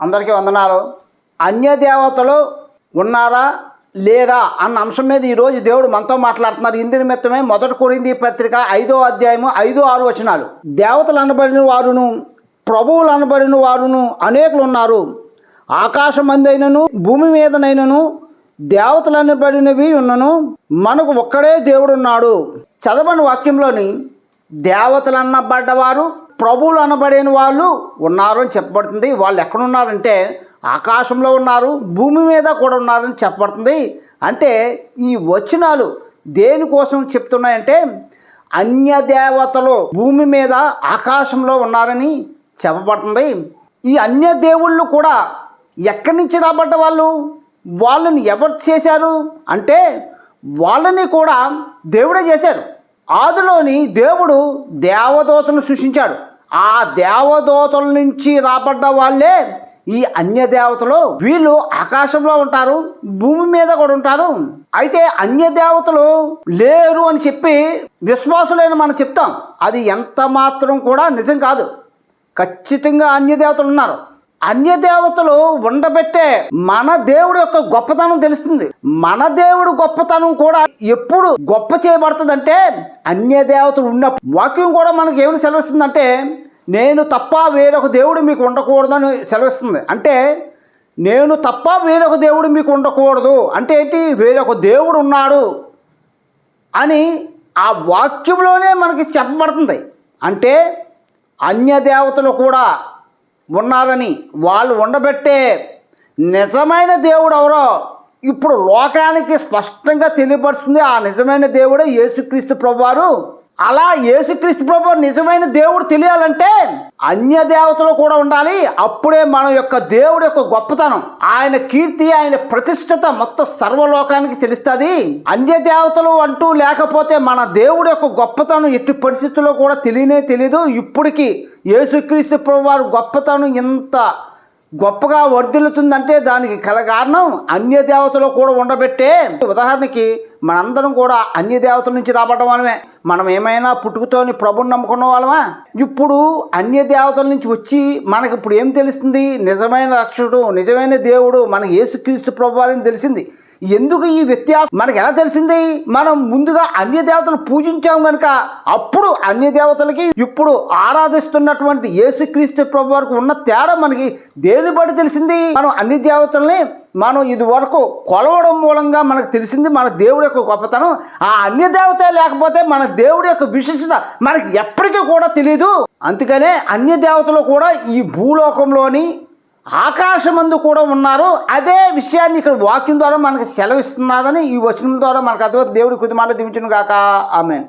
అందరికీ వందనాలు. అన్య దేవతలు ఉన్నారా లేరా అన్న అంశం మీద ఈరోజు దేవుడు మనతో మాట్లాడుతున్నారు. ఇంది నిమిత్తమే మొదటి కొరింది పత్రిక ఐదో అధ్యాయము ఐదో ఆరు వచనాలు దేవతలు అనబడిన వారును ప్రభువులు అనబడిన వారును అనేకులు ఉన్నారు. ఆకాశమందైనను భూమి మీదనైనను దేవతలు అనబడినవి ఉన్నను మనకు ఒక్కడే దేవుడున్నాడు. చదవని వాక్యంలోని దేవతలు అనబడ్డవారు ప్రభువులు అనబడిన వాళ్ళు ఉన్నారు అని చెప్పబడుతుంది. వాళ్ళు ఎక్కడున్నారంటే ఆకాశంలో ఉన్నారు భూమి మీద కూడా ఉన్నారని చెప్పబడుతుంది. అంటే ఈ వచనాలు దేనికోసం చెప్తున్నాయంటే అన్యదేవతలు భూమి మీద ఆకాశంలో ఉన్నారని చెప్పబడుతుంది. ఈ అన్య దేవుళ్ళు కూడా ఎక్కడి నుంచి రాబడ్డ వాళ్ళు? వాళ్ళని ఎవరు చేశారు? అంటే వాళ్ళని కూడా దేవుడే చేశారు ఆదిలోని దేవుడు దేవదూతను సృష్టించాడు. ఆ దేవదూతల నుంచి రాబడ్డ వాళ్ళే ఈ అన్య దేవతలు. వీళ్ళు ఆకాశంలో ఉంటారు భూమి మీద కూడా ఉంటారు. అయితే అన్య దేవతలు లేరు అని చెప్పి విశ్వాసులైన మనం చెప్తాం. అది ఎంత మాత్రం కూడా నిజం కాదు. ఖచ్చితంగా అన్య దేవతలు ఉన్నారు. అన్య దేవతలు ఉండబెట్టే మన దేవుడు యొక్క గొప్పతనం తెలుస్తుంది. మన దేవుడు గొప్పతనం కూడా ఎప్పుడు గొప్ప చేయబడుతుందంటే అన్య దేవతలు వాక్యం కూడా మనకి ఏమని సెలవుస్తుందంటే నేను తప్ప వేరొక దేవుడు మీకు ఉండకూడదని సెలవిస్తుంది. అంటే నేను తప్ప వేరొక దేవుడు మీకు ఉండకూడదు. అంటే ఏంటి? వేరొక దేవుడు ఉన్నాడు అని ఆ వాక్యంలోనే మనకి చెప్పబడుతుంది. అంటే అన్య దేవతలు కూడా ఉన్నారని వాళ్ళు ఉండబెట్టే నిజమైన దేవుడు ఎవరో ఇప్పుడు లోకానికి స్పష్టంగా తెలియపరుస్తుంది ఆ నిజమైన దేవుడే యేసుక్రీస్తు ప్రభువారు. అలా యేసుక్రీస్తు ప్రభు నిజమైన దేవుడు తెలియాలంటే అన్య దేవతలు కూడా ఉండాలి. అప్పుడే మన యొక్క దేవుడు యొక్క గొప్పతనం ఆయన కీర్తి ఆయన ప్రతిష్టత మొత్తం సర్వలోకానికి తెలుస్తుంది. అన్య దేవతలు అంటూ లేకపోతే మన దేవుడు యొక్క గొప్పతనం ఎట్టి పరిస్థితుల్లో కూడా తెలియనే తెలియదు ఇప్పటికీ యేసుక్రీస్తు ప్రభు వారు గొప్పతనం ఇంత గొప్పగా వర్ధిల్లుతుందంటే దానికి కల కారణం అన్య దేవతలు కూడా ఉండబెట్టే. ఉదాహరణకి మనందరం కూడా అన్య దేవతల నుంచి రాబడ్డం వాళ్ళమే. మనం ఏమైనా పుట్టుకతోని ప్రభుని నమ్ముకున్న వాళ్ళమా? ఇప్పుడు అన్య దేవతల నుంచి వచ్చి మనకి ఇప్పుడు ఏం తెలుస్తుంది? నిజమైన రక్షకుడు నిజమైన దేవుడు మనకి యేసుక్రీస్తు ప్రభు అని తెలిసింది. ఎందుకు ఈ వ్యత్యాసం? మనకు ఎలా తెలిసింది? మనం ముందుగా అన్య దేవతలు పూజించాం కనుక అప్పుడు అన్య దేవతలకి ఇప్పుడు ఆరాధిస్తున్నటువంటి యేసుక్రీస్తు ప్రభు వరకు ఉన్న తేడా మనకి దేని బట్టి తెలిసింది? మనం అన్ని దేవతల్ని మనం ఇది వరకు కొలవడం మూలంగా మనకు తెలిసింది మన దేవుడి యొక్క గొప్పతనం. ఆ అన్య దేవత లేకపోతే మన దేవుడి యొక్క విశిష్టత మనకి ఎప్పటికీ కూడా తెలియదు అందుకనే అన్య దేవతలు కూడా ఈ భూలోకంలోని ఆకాశమందు కూడా ఉన్నారు. అదే విషయాన్ని ఇక్కడ వాక్యం ద్వారా మనకు సెలవిస్తున్నారని ఈ వచనం ద్వారా మనకు అర్థం దేవుడి మాట దీవించను కాక ఆమెన్.